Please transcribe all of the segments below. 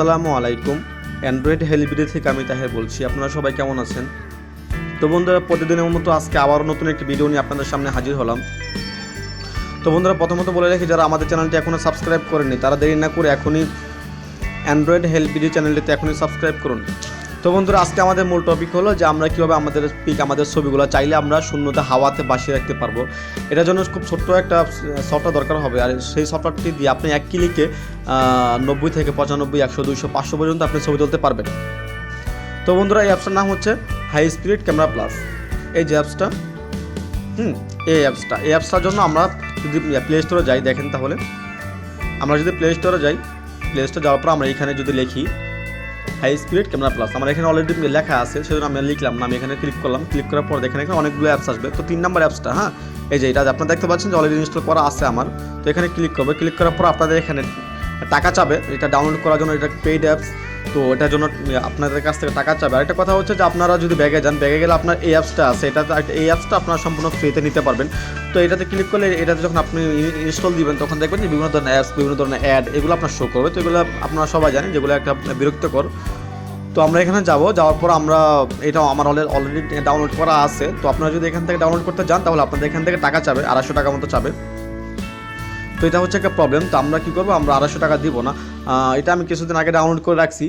আসসালামু আলাইকুম। অ্যান্ড্রয়েড হেলিপিডি থেকে আমি তাহের বলছি, আপনারা সবাই কেমন আছেন? তো বন্ধুরা, প্রতিদিনের মতো আজকে আবারও নতুন একটি ভিডিও নিয়ে আপনাদের সামনে হাজির হলাম। তো বন্ধুরা, প্রথমত বলে রাখি, যারা আমাদের চ্যানেলটি এখনও সাবস্ক্রাইব করেনি তারা দেরি না করে এখনই অ্যান্ড্রয়েড হেলপিডি চ্যানেলটিতে এখনই সাবস্ক্রাইব করুন। তো বন্ধুরা, আজকে আমাদের মূল টপিক হলো যে আমরা কীভাবে আমাদের পিক আমাদের ছবিগুলো চাইলে আমরা শূন্যতে হাওয়াতে বাসিয়ে রাখতে পারব। এটার জন্য খুব ছোট্ট একটা সফটওয়্যার দরকার হবে। আর সেই সফটওয়্যারটি দিয়ে আপনি এক ক্লিকে নব্বই থেকে পঁচানব্বই, একশো, দুইশো, পাঁচশো পর্যন্ত আপনি ছবি তুলতে পারবেন। তো বন্ধুরা, এই অ্যাপসটার নাম হচ্ছে হাই স্পিড ক্যামেরা প্লাস। এই যে অ্যাপসটা, হুম, এই অ্যাপসটা। এই অ্যাপসটার জন্য আমরা যদি প্লে স্টোরে যাই, দেখেন তাহলে। আমরা যদি প্লে স্টোরে যাই প্লে স্টোরে যাওয়ার পর আমরা এখানে যদি লিখি হাই স্পিড ক্যামেরা প্লাস আমার এখানে অলরেডি লেখা আছে, সেজন্য আমি লিখলাম না, আমি এখানে ক্লিক করলাম। ক্লিক করার পর দেখেন এখানে অনেকগুলো অ্যাপস আসবে। তো তিন নম্বর অ্যাপসটা হ্যাঁ? এই যে এটা, আপনারা দেখতে পাচ্ছেন যে অলরেডি ইনস্টল করা আছে আমার। তো এখানে ক্লিক করবে। ক্লিক করার পর আপনাদের এখানে টাকা চাবে। এটা ডাউনলোড করার জন্য এটা পেইড অ্যাপস তো এটার জন্য আপনাদের কাছ থেকে টাকা চাবে। আরেকটা কথা হচ্ছে যে আপনারা যদি ব্যাগে যান, ব্যাগে গেলে আপনার এই অ্যাপসটা আছে। এটা এই অ্যাপসটা আপনারা সম্পূর্ণ ফ্রিতে নিতে পারবেন। তো এটাতে ক্লিক করলে এটাতে যখন আপনি ইনস্টল দিবেন, তখন দেখবেন যে বিভিন্ন ধরনের অ্যাপস বিভিন্ন ধরনের অ্যাড এগুলো আপনার শো করবে। তো এগুলো আপনারা সবাই জানেন যেগুলো একটা বিরক্তিকর। তো আমরা এখানে যাব। যাওয়ার পর আমরা এটা আমার অলরেডি ডাউনলোড করা আছে। তো আপনারা যদি এখান থেকে ডাউনলোড করতে যান, তাহলে আপনাদের এখান থেকে টাকা চাবে, আড়াইশো টাকা মতো চাবে। তো এটা হচ্ছে একটা প্রবলেম তো আমরা কী করব? আমরা আড়াইশো টাকা দিব না। এটা আমি কিছুদিন আগে ডাউনলোড করে রাখছি।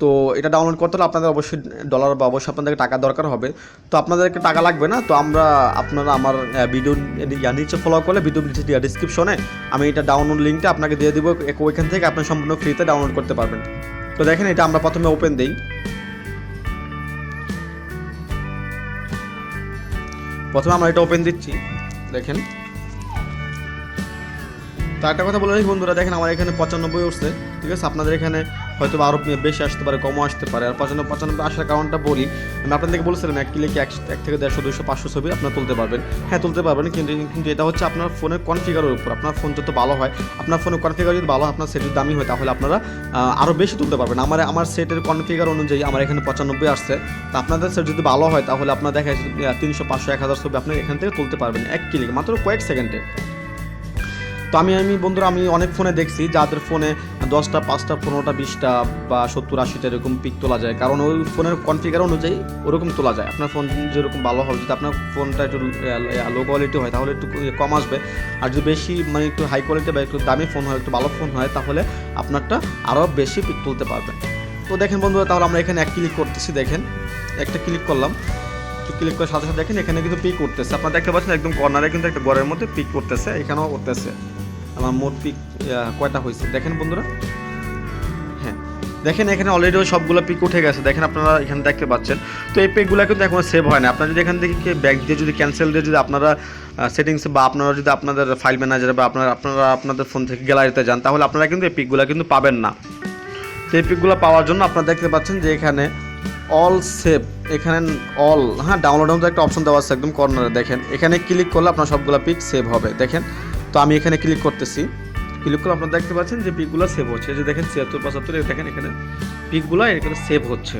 তো এটা ডাউনলোড করতে হলে আপনাদের অবশ্যই ডলার বা অবশ্যই আপনাদেরকে টাকা দরকার হবে। তো আপনাদেরকে টাকা লাগবে না, তো আমরা আপনারা আমার ভিডিও নিচে ফলো করলে ভিডিও ডিসক্রিপশনে আমি এটা ডাউনলোড লিঙ্কটা আপনাকে দিয়ে দেবো ওইখান থেকে আপনি সম্পূর্ণ ফ্রিতে ডাউনলোড করতে পারবেন। তো দেখেন এটা আমরা প্রথমে ওপেন দিই। প্রথমে আমরা এটা ওপেন দিচ্ছি। দেখেন। তো একটা কথা বলে রাখি বন্ধুরা, দেখেন আমার এখানে পঁচানব্বই উঠছে, ঠিক আছে? আপনাদের এখানে হয়তো আরও বেশি আসতে পারে, কমও আসতে পারে। আর পঁচানব্বই পঁচানব্বই আসার কারণটা বলি, আমি আপনাদেরকে বলেছিলাম এক ক্লিকে এক এক থেকে দেড়শো দুশো পাঁচশো ছবি আপনার তুলতে পারবেন। হ্যাঁ তুলতে পারবেন, কিন্তু কিন্তু এটা হচ্ছে আপনার ফোনের কনফিগারের উপর। আপনার ফোন যত ভালো হয়, আপনার ফোনের কনফিগার যদি ভালো হয়, আপনার সেটের দামি হয়, তাহলে আপনারা আরও বেশি তুলতে পারবেন। আমার আমার সেটের কনফিগার অনুযায়ী আমার এখানে পঁচানব্বই আসছে। তো আপনাদের সেট যদি ভালো হয়, তাহলে আপনার দেখা তিনশো, পাঁচশো, এক হাজার ছবি আপনি এখান থেকে তুলতে পারবেন, এক ক্লিকে, মাত্র কয়েক সেকেন্ডে। তো আমি আমি বন্ধুরা, আমি অনেক ফোনে দেখছি, যাদের ফোনে দশটা, পাঁচটা, পনেরোটা, বিশটা বা সত্তর, আশিটা এরকম পিক তোলা যায়। কারণ ওই ফোনের কনফিগার অনুযায়ী ওরকম তোলা যায়। আপনার ফোন যেরকম ভালো হবে, যদি আপনার ফোনটা একটু লো কোয়ালিটি হয়, তাহলে একটু কম আসবে। আর যদি বেশি মানে একটু হাই কোয়ালিটি বা একটু দামি ফোন হয়, একটু ভালো ফোন হয়, তাহলে আপনারটা আরও বেশি পিক তুলতে পারবেন তো দেখেন বন্ধুরা, তাহলে আমরা এখানে এক ক্লিক করতেছি, দেখেন। একটা ক্লিক করলাম। ক্লিক করে সাথে সাথে দেখেন, এখানে কিন্তু পিক করতেছে আপনারা দেখতে পাচ্ছেন, একদম কর্নারে কিন্তু একটা গড়ের মধ্যে পিক করতেছে এখানেও করতেছে আমার মোট পিক কয়টা হয়েছে? দেখেন বন্ধুরা। হ্যাঁ দেখেন এখানে অলরেডি সবগুলো পিক উঠে গেছে। দেখেন আপনারা এখানে দেখতে পাচ্ছেন। তো এই পিকগুলো কিন্তু এখনও সেভ হয় না। আপনারা যদি এখান থেকে ব্যাক দিয়ে যদি ক্যান্সেল দিয়ে যদি আপনারা সেটিংস বা আপনারা যদি আপনাদের ফাইল ম্যানেজার বা আপনারা আপনারা আপনাদের ফোন থেকে গ্যালারিতে যান, তাহলে আপনারা কিন্তু এই পিকগুলো কিন্তু পাবেন না। তো এই পিকগুলো পাওয়ার জন্য আপনারা দেখতে পাচ্ছেন যে এখানে অল সেভ এখানে অল হ্যাঁ ডাউনলোড মতো একটা অপশন দেওয়া আছে একদম কর্নারে দেখেন, এখানে ক্লিক করলে আপনার সবগুলো পিক সেভ হবে। দেখেন তো আমি এখানে ক্লিক করতেছি। ক্লিক করে আপনারা দেখতে পাচ্ছেন যে পিকগুলো সেভ হচ্ছে। যে দেখেন ছিয়াত্তর, পঁচাত্তর দেখেন এখানে পিকগুলো এখানে সেভ হচ্ছে।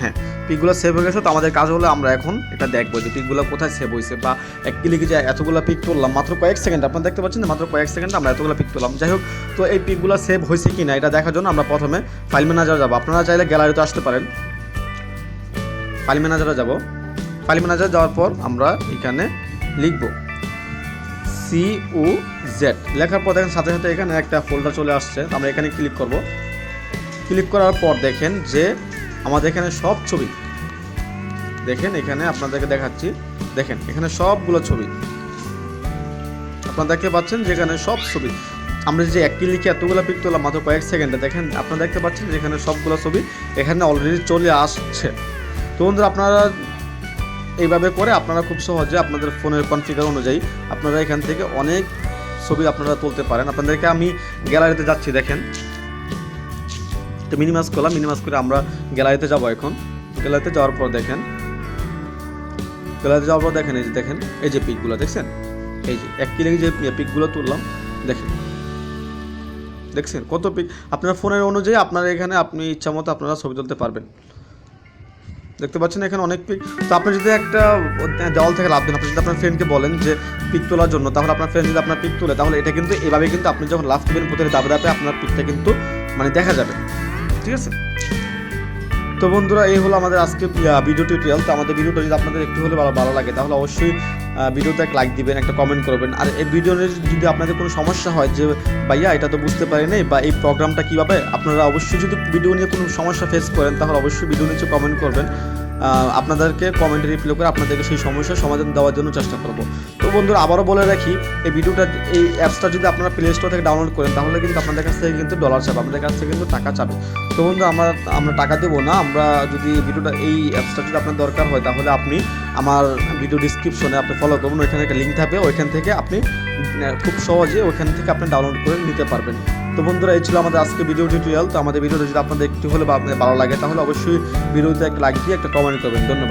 হ্যাঁ পিকগুলো সেভ হয়ে গেছে। তো আমাদের কাজ হলো আমরা এখন এটা দেখব যে পিকগুলো কোথায় সেভ হয়েছে বা এক ক্লিকে যে এতগুলো পিক তুললাম, মাত্র কয়েক সেকেন্ড আপনারা দেখতে পাচ্ছেন মাত্র কয়েক সেকেন্ড আমরা এতগুলো পিক তুললাম। যাই হোক, তো এই পিকগুলো সেভ হয়েছে কি না এটা দেখার জন্য আমরা প্রথমে ফাইল ম্যানেজার যাব। আপনারা চাইলে গ্যালারিতে আসতে পারেন। ফাইল ম্যানেজারে যাব। ফাইল ম্যানেজার যাওয়ার পর আমরা এখানে লিখব সি ও জেড লেখার পর দেখেন সাথে সাথে এখানে একটা ফোল্ডার চলে আসছে। আমরা এখানে ক্লিক করব। ক্লিক করার পর দেখেন যে আমাদের এখানে সব ছবি। দেখেন এখানে আপনাদেরকে দেখাচ্ছি। দেখেন, এখানে সবগুলো ছবি। আপনারা দেখতে পাচ্ছেন যেখানে সব ছবি। আমরা যে এক ক্লিকে এতগুলো পিক তোলা মাত্র কয়েক সেকেন্ডে। দেখেন, আপনারা দেখতে পাচ্ছেন যেখানে সবগুলো ছবি এখানে অলরেডি চলে আসছে। তো বন্ধুরা, আপনারা এইভাবে করে আপনারা খুব সহজে আপনাদের ফোনের কনফিগার অনুযায়ী আপনারা এখান থেকে অনেক ছবি আপনারা তুলতে পারেন। আপনাদেরকে আমি গ্যালারিতে যাচ্ছি, দেখেন। তো মিনিমাস করলাম মিনিমাস করে আমরা গ্যালারিতে যাব এখন। গ্যালারিতে যাওয়ার পর দেখেন। গ্যালারিতে যাওয়ার পর দেখেন, এই যে দেখেন, এই যে পিকগুলো দেখছেন? এই যে এক কিলে যে পিকগুলো তুললাম, দেখেন। দেখছেন? কত পিক আপনার ফোনের অনুযায়ী আপনার এখানে আপনি ইচ্ছা মতো আপনারা ছবি তুলতে পারবেন। দেখতে পাচ্ছেন এখানে অনেক পিক তো আপনি যদি একটা দেওয়াল থেকে লাভ দেন, আপনি যদি আপনার ফ্রেন্ডকে বলেন যে পিক তোলার জন্য, তাহলে আপনার ফ্রেন্ড যদি আপনার পিক তোলে, তাহলে এটা কিন্তু এভাবে কিন্তু আপনি যখন লাভ দেবেন প্রথমে দাবে দাবে আপনার পিকটা কিন্তু মানে দেখা যাবে। ঠিক আছে? তো বন্ধুরা, এই হলো আমাদের আজকে ভিডিও টিউটোরিয়াল তো আমাদের ভিডিওটা যদি আপনাদের একটু হলে ভালো ভালো লাগে, তাহলে অবশ্যই ভিডিওতে এক লাইক দিবেন, একটা কমেন্ট করবেন। আর এই ভিডিওর যদি আপনাদের কোনো সমস্যা হয় যে, ভাইয়া, এটা তো বুঝতে পারি নাই বা এই প্রোগ্রামটা কীভাবে? আপনারা অবশ্যই যদি ভিডিও নিয়ে কোনো সমস্যা ফেস করেন, তাহলে অবশ্যই ভিডিও নিচে কমেন্ট করবেন। আপনাদেরকে কমেন্টে রিপ্লাই করে আপনাদেরকে সেই সমস্যার সমাধান দেওয়ার জন্য চেষ্টা করব। তো বন্ধুরা, আবারও বলে রাখি, এই ভিডিওটা, এই অ্যাপসটা যদি আপনারা প্লে স্টোর থেকে ডাউনলোড করেন, তাহলে কিন্তু আপনাদের কাছ থেকে কিন্তু ডলার চাবে, আপনাদের কাছ থেকে কিন্তু টাকা চাবে। তো বন্ধু, আমরা আমরা টাকা দেবো না, আমরা যদি ভিডিওটা, এই অ্যাপসটা যদি আপনার দরকার হয়, তাহলে আপনি আমার ভিডিও ডিসক্রিপশনে আপনি ফলো করবেন, ওইখানে একটা লিঙ্ক থাকবে, ওইখান থেকে আপনি, খুব সহজে ওইখান থেকে আপনি ডাউনলোড করে নিতে পারবেন। তো বন্ধুরা, এই ছিল আমাদের আজকে ভিডিও টিউটোরিয়াল তো আমাদের ভিডিওটা যদি আপনাদের একটু হলে বা ভালো লাগে, তাহলে অবশ্যই ভিডিওতে একটা লাইক দিয়ে একটা কমেন্ট করবেন। ধন্যবাদ।